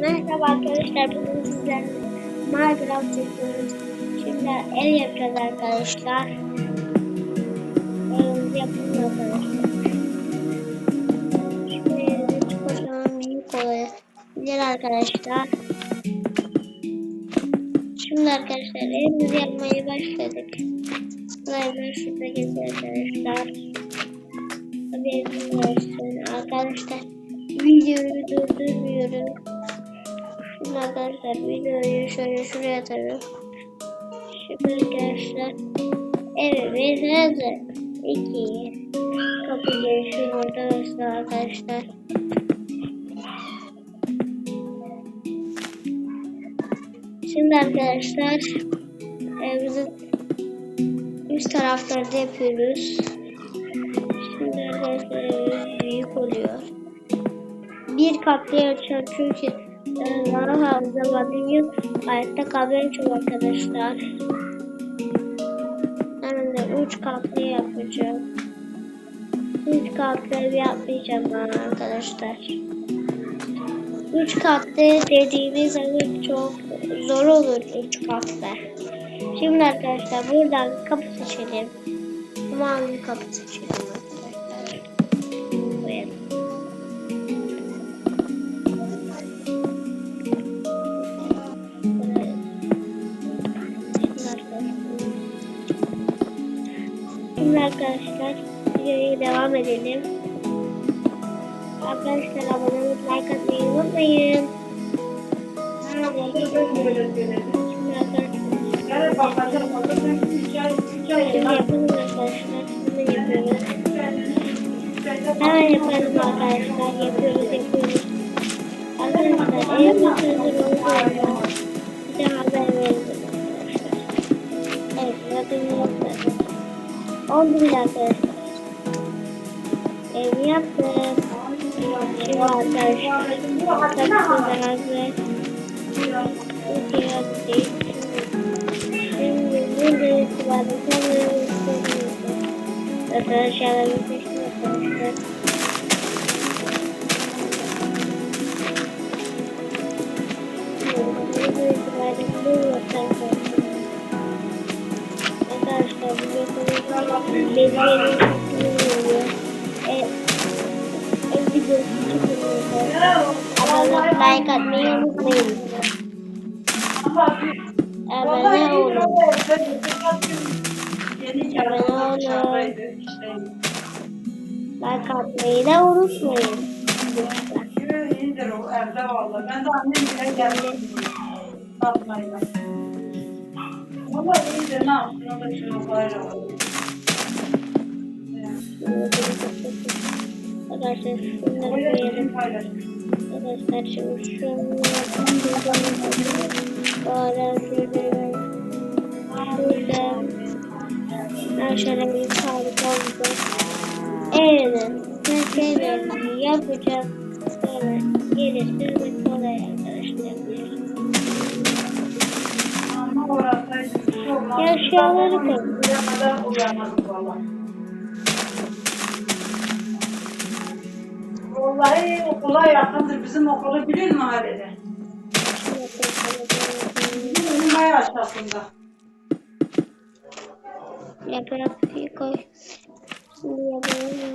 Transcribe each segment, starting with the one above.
Merhaba arkadaşlar, bugün sizlerle Minecraft çekiyoruz. Şimdi ev yapacağız arkadaşlar. Evimizi yapalım arkadaşlar. Evimiz kocaman büyük olabilir arkadaşlar. Şimdi arkadaşlar evimizi yapmaya başladık. Burayı şurada geziyor arkadaşlar. Olsun arkadaşlar. Videoyu durdurmuyorum. Şimdi arkadaşlar videoyu şöyle şuraya atarım. Şimdi arkadaşlar evimiz hazır. İki. Kapı girişi orada olsun arkadaşlar. Şimdi arkadaşlar evimizin üst taraflarda yapıyoruz. Şimdi arkadaşlar büyük oluyor. Bir katlı yapacağım çünkü daha fazla zamanım yok. Hayatta kalmam çok arkadaşlar. Ben de üç katlı yapacağım. Üç katlı ev yapmayacağım ben arkadaşlar. Üç katlı dediğimiz zaman çok zor olur üç katlı. Şimdi arkadaşlar buradan kapı seçelim. Mavi kapı seçelim Şimdi arkadaşlar videoya devam edelim. Arkadaşlar abone olup like atmayı unutmayın. Şimdi arkadaşlar. Şimdi yapalım arkadaşlar. Hemen yapıyoruz. Hemen yapalım arkadaşlar. Yapıyoruz yapıyoruz. Arkadaşlar en uzun sözü oldu. Bir de haber verelim arkadaşlar. Evet, bakın yoksa. 10 bin arkadaşlar. Ev yaptım. Şimdi arkadaşlar. Taksızlar hazır. Videoyu değil. Şimdi videoyu sıvadırsanız. Arkadaşlar. Like atmayı unutmayın. Abone olun. Abone olun. Like atmayı da unutmayın. Lütfen. İyidir o evde valla. Ben de annem bile geldim. Bakmayla. Valla iyidir ne yapsın o da çocuklar var. Arkadaşlar şunları koyalım. Arkadaşlar şimdi şunları şöyle Şurada Ben şöyle bir sağlık oldu Evet Meselerini yapacağım Sonra gelirse kolay arkadaşlar Ya eşyaları koy. Vallahi okula yakındır. Bizim okulu bilir mahallede. Bizim bayağı aşağısında. Yaprak koy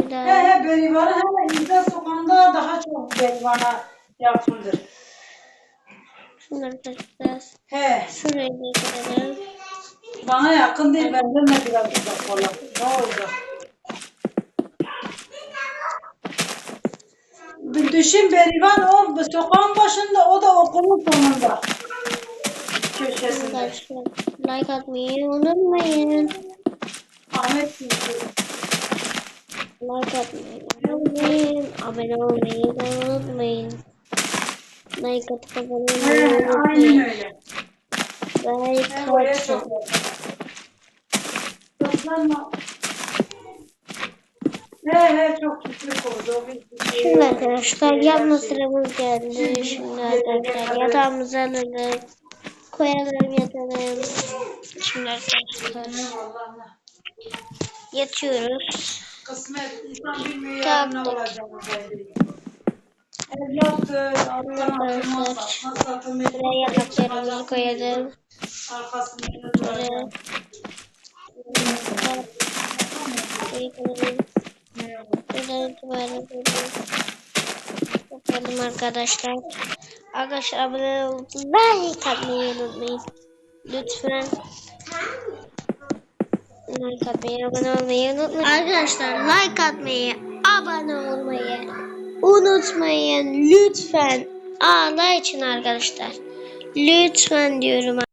He he Berivan'a hemen İmza Sokağı'nda daha çok Berivan'a yakındır. Şunları arkadaşlar He Şurayı da koyalım bana yakın değil benden de biraz uzak valla. Ne olacak? Düşün Berivan o sokağın başında o da okulun sonunda. Köşesinde. Arkadaşlar like atmayı unutmayın Ahmet Gülsü. Like atmayı unutmayın. Abone olmayı da unutmayın. Like atıp abone olmayı aynen unutmayın. öyle. Like atın. Çok Toplanma. He he çok küçük oldu. şey Şimdi arkadaşlar yapma sıramız geldi. Şimdi arkadaşlar yatağımızı alalım. Koyalım yatalım. Şimdi arkadaşlar yatıyoruz. Kısmet insan bilmiyor yarın ne olacağını atılmayı Buraya yataklarımızı koyalım. Arkasını koyalım. Buradan arkadaşlar. Arkadaşlar abone olup like atmayı unutmayın. Lütfen. Like atmayı, abone olmayı unutmayın. Arkadaşlar like atmayı, abone olmayı unutmayın. Lütfen. Allah için arkadaşlar. Lütfen diyorum